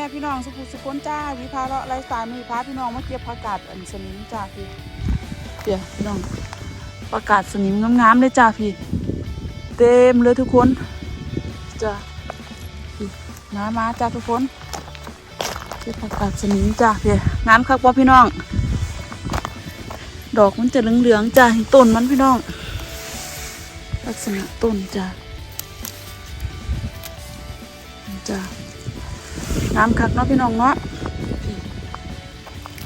ม่พี่น้องสุขุสุขนจ้าวิพาเลาะไลฟ์สไตล์มือพาพี่น้องมาเก็บผักกาดอันสนิมจ้าพี่เดี๋ยวพี่น้องผักกาดสนิมงามๆเลยจ้าพี่ เต็มเลยทุกคนจ้าพี่มามาจ้าทุกคนเก็บผักกาดสนิมจ้าพี่งามครับพ่อพี่น้อง ดอกมันจะเหลืองๆจ้าต้นมันพี่น้อง ลักษณะต้นจ้าจ้า น้ำคักเนาะพี่น้องเนาะ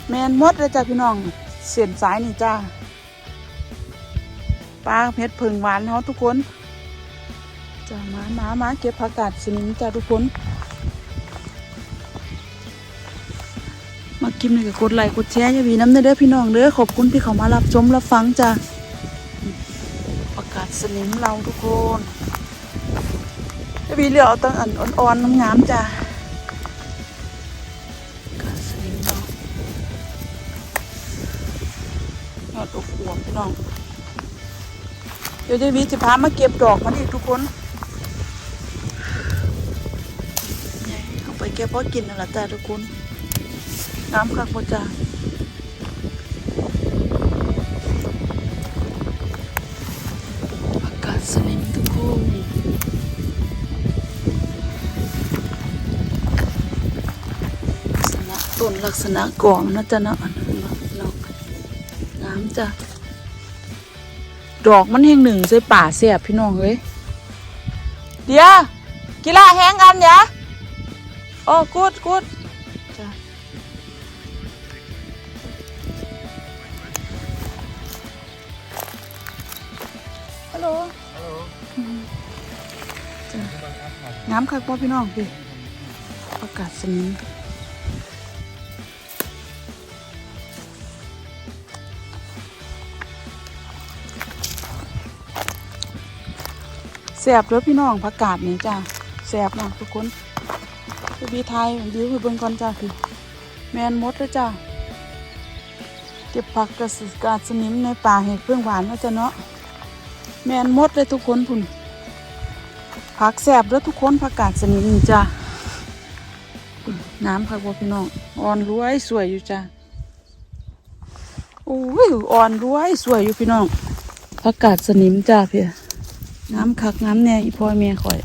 แมนมดเลยจ้ะพี่น้องเสียนสายนี่จ้าปลาเพชรเพิงหวานเนาะทุกคนจ้ามามามาเก็บผักกาดสนิมจ้าทุกคน มากินเลยกับกดไลค์กดแชร์อย่าวีน้ำเด้อพี่น้องเด้อขอบคุณที่เขามารับชมรับฟังจ้าผักกาดสนิมเราทุกคนอย่าวีเหลือเอาตั้งอันอ่อนๆงามจ้า อดอกอวบพี่น้อง เดี๋ยวจะวีจะพามาเก็บดอกมันอีกทุกคนเอาไปเก็บเพราะกินนั่นแหละจ้าทุกคน น้ำคักพ่จ้าอากาศสนิมทุกคนลักษณะต้นลักษณะก่อมันะจ๊ะเนาะ จ้ะ ดอกมันแห่งหนึ่งใส่ป่าเสียบพี่น้องเฮ้ยเดี๋ยวกีฬาแห้งกันยะโอ้กูดกูดจ้ะฮัลโหลจ้ะน้ำคักบ่พี่น้องพี่อากาศสนิม แสบเลยพี่น้องผักกาดนี่จ้าแสบมากทุกคนคือบีไทยบิวให้เบิ่งก่อนจ้าพี่แมนมดเลยจ้าเก็บผักกระสกาดสนิมในป่าเห็ดเพื่องหวานนะจ้ะเนาะแมนมดเลยทุกคนพุ่นผักแสบแล้วทุกคนผักกาดสนิมจ้าน้ำค่ะพ่อพี่น้องอ่อนรวยสวยอยู่จ้าโอ้ยอ่อนรวยสวยอยู่พี่น้องผักกาดสนิมจ้าพี่ น้ำคักน้ำแน่อีพ่อแม่ข่อย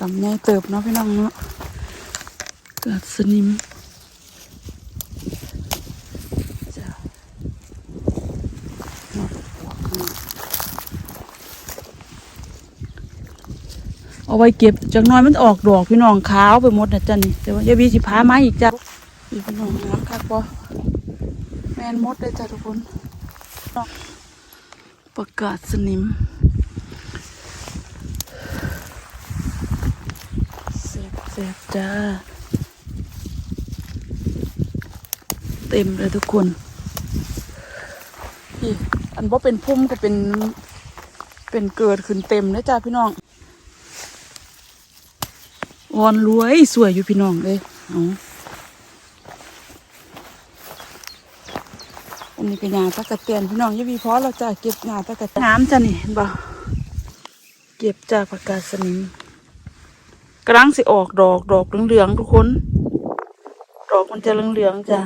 กำแน่เติบเนาะพี่น้องเนาะเกิดสนิมเอาไว้เก็บจากน้อยมันออกดอกพี่น้องขาวไปหมดนะจ๊ะนี่แต่ว่าอย่าบีสิพามาอีกจ้ะอีพี่น้องน้ำคักปอแมนมดเลยจ้ะทุกคน ประกาศสนิมเสียบเสียบจ้า เต็มเลยทุกคนพี่อันว่าเป็นพุ่มก็เป็น เป็นเกิดขึ้นเต็มเลยจ้าพี่น้องอ่อนรวยสวยอยู่พี่น้องเลยอาอั นนี้ก็ยาตะกะเตียนพี่น้องยี่วีพอเราจะเก็บยาตะกะเตียนน้ำจ้ะนี่เห็นบ่เก็บจากประกาสนิมกำลังสิออกดอกดอกเหลืองๆทุกคน ดอกมันจะเหลืองๆจ้ะ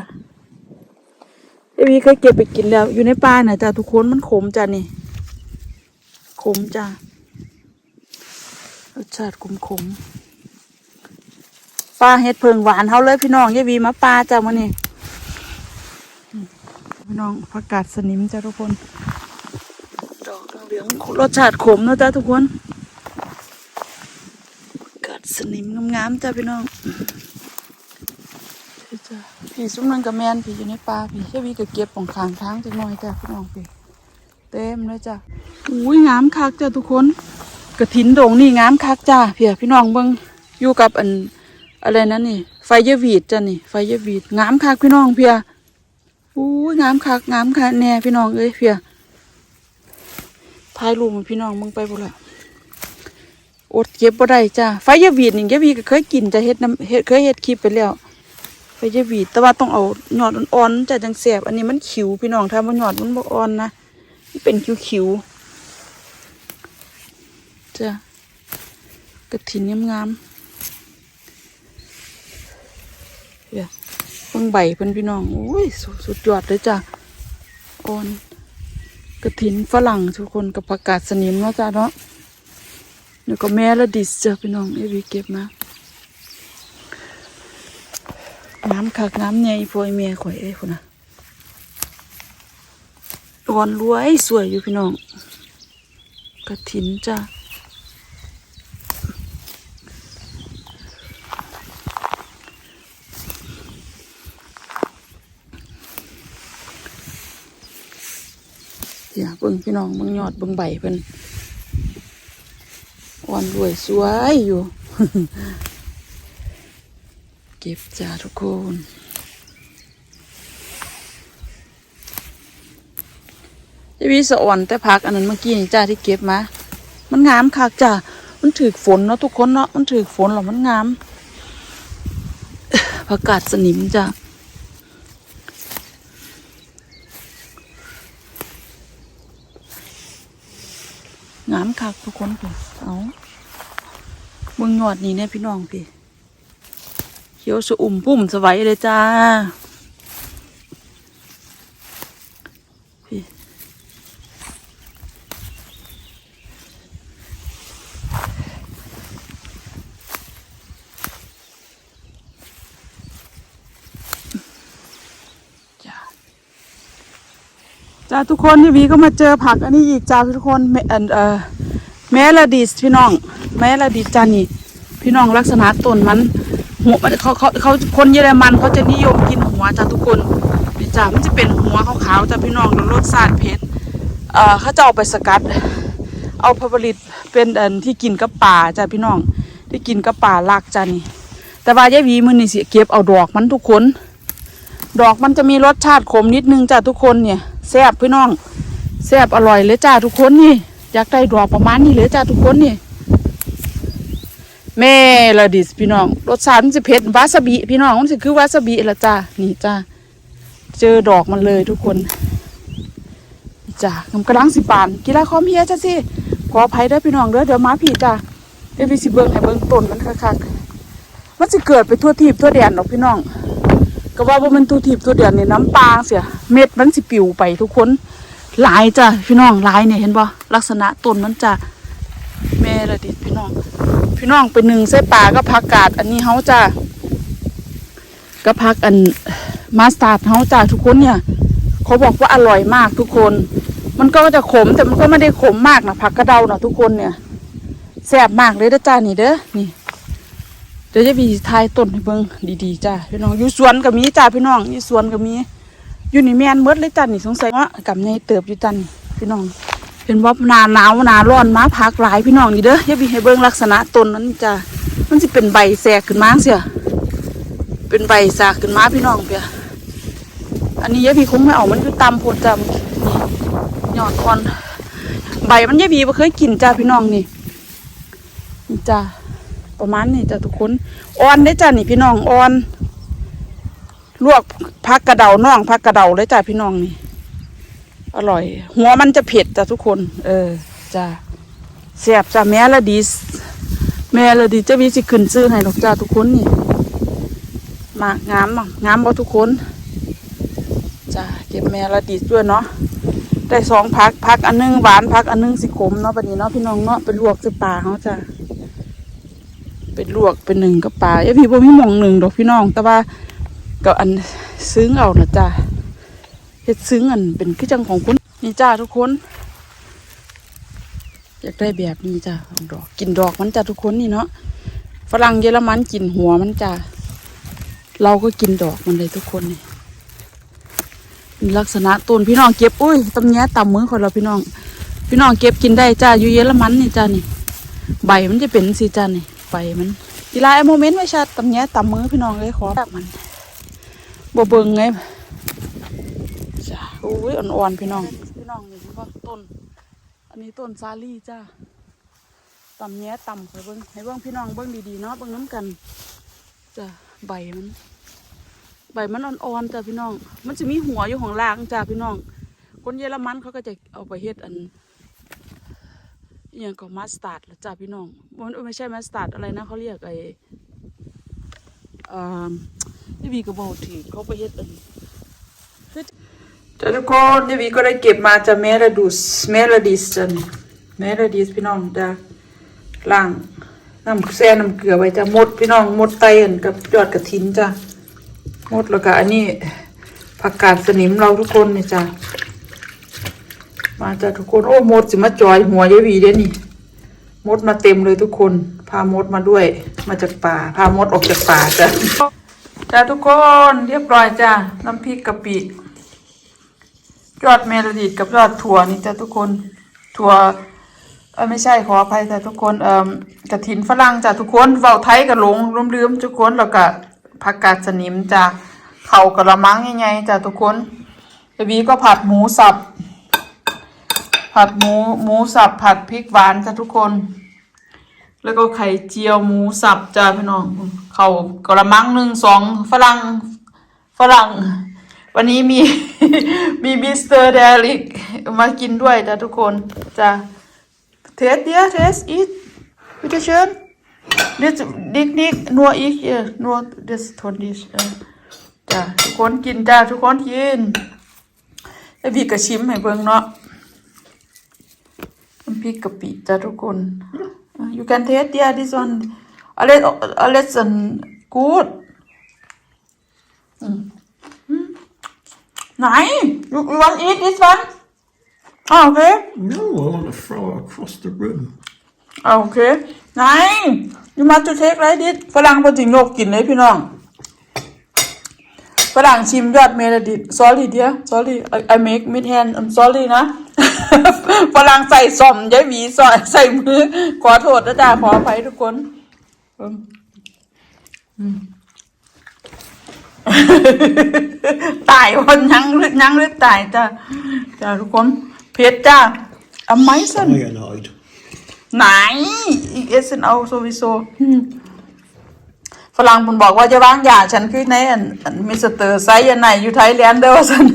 ยายวีเคยเก็บไปกินแล้ว อยู่ในป่าน่ะจ้ะทุกคนมันขมจ้ะนี่ขมจ้ะรสชาติขมขมๆปลาเห็ดเพิงหวานเฮาเลยพี่น้องยายวีมาปลาจ้ะมื้อนี้ พี่น้องผักกาดสนิมจ้ะทุกคนดอกเหลืองรสชาติขมนะจ้ะทุกคนผักกาดสนิมงามๆจ้ะพี่น้องพี่จ้ะพี่ซุ้มนังกระแมนพี่อยู่ในป่าพี่ยายวีก็เก็บของขางทางจักหน่อยจ้ะพี่น้องพี่เต็มเลยจ้ะอุ้ยงามคักจ้ะทุกคนกระถินโด่งนี่งามคักจ้ะเพียพี่น้องเบิ่งอยู่กับอันอะไรนั่นนี่ไฟเยวีดจ้ะนี่ไฟเยวีดงามคักพี่น้องเพีย อุ้งามคักงามคักแน่พี่น้องเอ้ยเพียถ่ายรูปให้พี่น้องมึงไปบ่ละอดเก็บบ่ได้จ้ะไฟเยวีดนี่เยวีก็เคยกินจะเฮ็ดน้ำเฮ็ดเคยเฮ็ดคลิปไปแล้วไฟเยวีดแต่ว่าต้องเอาหยอดอ่อนๆจะจังแซ่บอันนี้มันขิวพี่น้องถ้าบ่หยอดมันบ่อ่อนนะเป็นคิ้วๆจ้ะกระถิ่นงามๆเนี่ยเพิ่งใบเพิ่นพี่น้องอุ้ยสุสุดยอดเลยจ้ะอ่อนกระถินฝรั่งทุกคนกับผักกาดสนิมเนาะจ้ะเนาะแล้วก็แม่ละดิสจ้ะพี่น้องเอวีเก็บมาน้ำคักน้ำเนี่ยอีพอยเมียข่อยเอ้คนนะอ่อนรวยสวยอยู่พี่น้องกระถินจ้ะ เบิ่งพี่น้องเบิ่งยอดเบิ่งใบเพิ่นอ่อนรวยสวยอยู่ เก็บจ้าทุกคนจะมีสะอ่อนแต่พักอันนั้นเมื่อกี้นี่จ้าที่เก็บมา มันงามคักจ้ามันถือฝนเนาะทุกคนเนาะมันถือฝนหรอมันงามผักกาดสนิมจ้า งาม คักทุกคนพี่เอาเมืองยอดนี่เนี่ยพี่น้องพี่เขียวสะอุ่มพุ่มสวัยเลยจ้าพี่จ้าจ้าทุกคนที่วีก็มาเจอผักอันนี้อีกจ้าทุกคนแม่อันเอ่อ แม่ละดิสพี่น้อง แม่ละดิสจานี่ พี่น้องลักษณะต้นมันหัวมันเขาเขาเขาคนเยอรมันเขาจะนิยมกินหัวจ้าทุกคนนี่จ้ามันจะเป็นหัวขาวๆจ้าพี่น้องรสชาติเผ็ดเอ่อเขาจะเอาไปสกัด เอาผลิตเป็นอันที่กินกับป่าจ้าพี่น้อง ที่กินกับป่าลากจ้านี่ แต่ว่ายายวีมือนี่สิเก็บเอาดอกมันทุกคน ดอกมันจะมีรสชาติขมนิดนึงจ้าทุกคนเนี่ยแซ่บพี่น้องแซ่บอร่อยเลยจ้าทุกคนนี่ อยากได้ดอกประมาณนี้เลยจ้าทุกคนนี่แม่ละดิสพี่น้องรสชาติมันจะเผ็ดวาซาบิพี่น้องมันจะคือวาซาบิละจ้านี่จ้าเจอดอกมันเลยทุกคนจ้ากำกระลังสิบานกีฬาคอมเฮียจ้าสิขออภัยเด้อพี่น้องเด้อเดี๋ยวมาผีจ้าเดี๋ยวพี่สิเบิ้งให้เบิ้งต้นมันคักๆมันจะเกิดไปทั่วทีบทั่วแดนดอกพี่น้องก็ว่าว่ามันตัวทีบตัวเดียวนี่น้ำปลาเสียเม็ดมันสิปิวไปทุกคน หลายจ้ะพี่น้องหลายเนี่ยเห็นบ่ลักษณะต้นมันจะแม่ละดิพี่น้อง พี่น้องเป็นหนึ่งใส่ปลาก็ผักกาด อันนี้เฮาจ้ะก็ผักอันมาสตาร์ดเฮาจ้ะทุกคนเนี่ย เขาบอกว่าอร่อยมากทุกคน มันก็จะขมแต่มันก็ไม่ได้ขมมากนะผักกระเดานะทุกคนเนี่ยแซ่บมากเลยเด้อจ้านี่เด้อนี่เดี๋ยวจะมีทายต้นให้เบิ่งดีๆจ้าพี่น้องอยู่สวนก็มีจ้าพี่น้องอยู่สวนก็มี อยู่นี่แม่นเมดเลยจ้านี่สงสัยว่ากับในเติบอยู่จันพี่น้อง เป็นว่านาหนาวนาร้อนมาพักหลายพี่น้องนี่เด้ออย่าบีให้เบิ่งลักษณะต้นนั้นจ้ามันสิเป็นใบแสกขึ้นมาเสียเป็นใบสากขึ้นมาพี่น้องเปียอันนี้ยายพีคงไม่เอามันอยู่ตามโพดจ้านี่ยอดคอนใบมันยายพีเคยกินจ้าพี่น้องนี่จ้าประมาณนี้จ้ะทุกคนอ่อนได้จ้ะนี่พี่น้องอ่อน ลวกพักกระเดาน่องพักกระเดาเลยจ้ะพี่น้องนี่ อร่อย หัวมันจะเผ็ดจ้ะทุกคน เออจ้ะแซบจ้ะแม่ละดี แม่ละดีจะมีสิขึ้นซื้อให้ดอกจ้ะทุกคนนี่มางามมางามบ่ทุกคนจ้ะเก็บแม่ละดีด้วยเนาะได้สองพักพักอันหนึงหวานพักอันหนึงสิขมเนาะบัดนี้เนาะพี่น้องเนาะเป็นลวกสปลาเขาจ้ะเป็นลวกเป็นหนึ่งกับปลาเอ้ยพี่บ่มีหมองหนึ่งดอกพี่น้อง แต่ว่า ก็อันซึ้งเอานะจ้าเฮ็ดซึ้งอันเป็นคือจังของคุณนี่จ้าทุกคน อยากได้แบบนี้จ้าของดอกกินดอกมันจ้าทุกคนนี่เนาะฝรั่งเยอรมันกินหัวมันจ้าเราก็กินดอกมันเลยทุกคนนี่ลักษณะต้นพี่น้องเก็บอุ้ยตำแยต่ำมือคนเราพี่น้อง พี่น้องเก็บกินได้จ้าอยู่เยอรมันนี่จ้านี่ ใบมันจะเป็นสีจันนี่ใบมันกีฬาไอโมเมนต์ไว้ชัดตำแหน่ตำมือพี่น้องเลยขอแบบมัน บ่เบิ่งไงจ้าอุ้ยอ่อนๆพี่น้อง พี่น้องนี่คือว่าต้น อันนี้ต้นซาลี่จ้าต่ำแหน่ต่ำให้เบิ่งให้เบิ่งพี่น้องเบิ่งดีๆเนาะเบิ่งน้ำกันจ้าใบมัน ใบมันอ่อนๆจ้าพี่น้อง มันจะมีหัวอยู่ของล่างจ้าพี่น้อง คนเยอรมันเขาก็จะเอาไปเฮ็ดอันอย่างก็มัสตาร์ดหรอจ้าพี่น้องมันไม่ใช่มัสตาร์ดอะไรนะเขาเรียกไอ้ อ่าพี่บีก็บอกทีเขาไปเฮ็ดอันจ้าทุกคนพี่บีก็ได้เก็บมาจากเมลดูสเมลดิสจ้ะนี่เมลดิสพี่น้องจ้าล่างน้ำแซ่น้ำเกลือไว้จ้ะหมดพี่น้องหมดไตอันกับยอดกระถินจ้ะหมดแล้วก็อันนี้ผักกาดสนิมเราทุกคนนี่จ้ะมาจ้ะทุกคนโอ้มดสิมาจอยหัวยายวีเด้นี่มดมาเต็มเลยทุกคน พามดมาด้วย มาจากป่า พามดออกจากป่าจ้ะ จ้ะทุกคนเรียบร้อยจ้ะน้ำพริกกะปิยอดเมลดิดกับยอดถั่วนี่จ้ะทุกคนถั่วเออไม่ใช่ขออภัยจ้ะทุกคนเอ่อกระถินฝรั่งจ้ะทุกคนเว้าไทยกับหลงลืมๆทุกคนแล้วก็ผักกาดสนิมจ้ะเข่ากระมังใหญ่ๆจ้ะทุกคนยายหวีก็ผัดหมูสับ ผัดหมูหมูสับผัดพริกหวานจ้ะทุกคน แล้วก็ไข่เจียวหมูสับจ้าพี่น้องเขากระมังหนึ่งสองฝรั่งฝรั่ง วันนี้มีมีมิสเตอร์เดลิกมากินด้วยจ้ะทุกคนจ้ะเทสเดียเทสอีทวิเชิญดิสดิกดิกนัวอีกเออนัวดิสทนดิสจ้ะทุกคนกินจ้าทุกคนกินไอ้บีกระชิมให้เบิ่งเนาะน้ำพริกกะปิจ้ะทุกคน Uh, you can taste yeah this one a little a little good อืมอืมไหน you you want eat this one อ่าโอเค No, I want to throw it across the room. อ่าโอเคไหน you must to take like this ฝรั่งพอถึงโยกกินเลยพี่น้องฝรั่งชิมยอดเมลดิ sorry dear sorry I, I make mid hand I'm sorry นะ ฝรั่งใส่ซอมยายหวีซอยใส่มือ ขอโทษนะจ๊ะขออภัยทุกคนตายวันยังหรือยังหรือตายจ้ะจ้ะทุกคน เพชรจ้ะอไมสัน Cyanide. ไหนอีกเอสเนเอาโซวิโซฝรั่งคุณบอกว่าจะวางยาฉันคือในอันมิสเตอร์ไซยันไหนอยู่ไทยแลนด์เด้อว่าสัน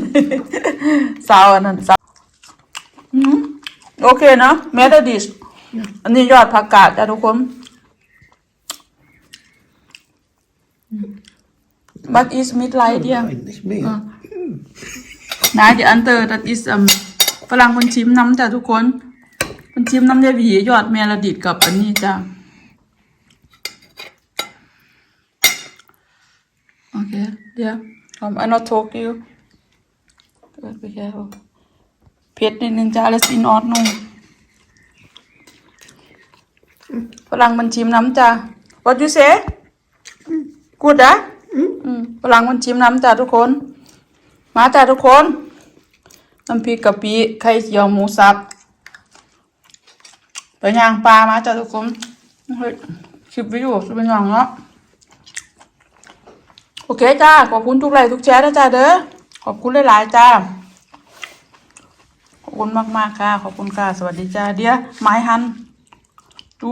สาวอันนั้นสาว โอเคเนาะเมทดิสอันนี้ยอดผักกาดจ้ะทุกคนบัต is mid light yeah Nein, nicht mehr. Nein, die andere, das ist ähm, ฝรั่งคนชิมน้ำจ้ะทุกคนคนชิมน้ำยายหวียอดเมลดิดกับอันนี้จ้ะโอเคเดี๋ยว um, I not talk you be careful เผ็ดนิดนึงจ้ะ alles in Ordnung ฝรั่งมันชิมน้ำจ้ะ What you say good อะฝรั่งมันชิมน้ำจ้ะทุกคน มาจ้ะทุกคนน้ำพริกกะปิไข่เจียวหมูสับไปย่างปลามาจ้ะทุกคนเฮ้ยคลิปวิดีโอจะเป็นอย่างเนาะโอเคจ้า ขอบคุณทุกไลค์ทุกแชร์นะจ้าเด้อ ขอบคุณหลายๆจ้า อบคุณมากๆค่ะ ขอบคุณค่ะ สวัสดีจ้าเดี๋ยวไม้หันดู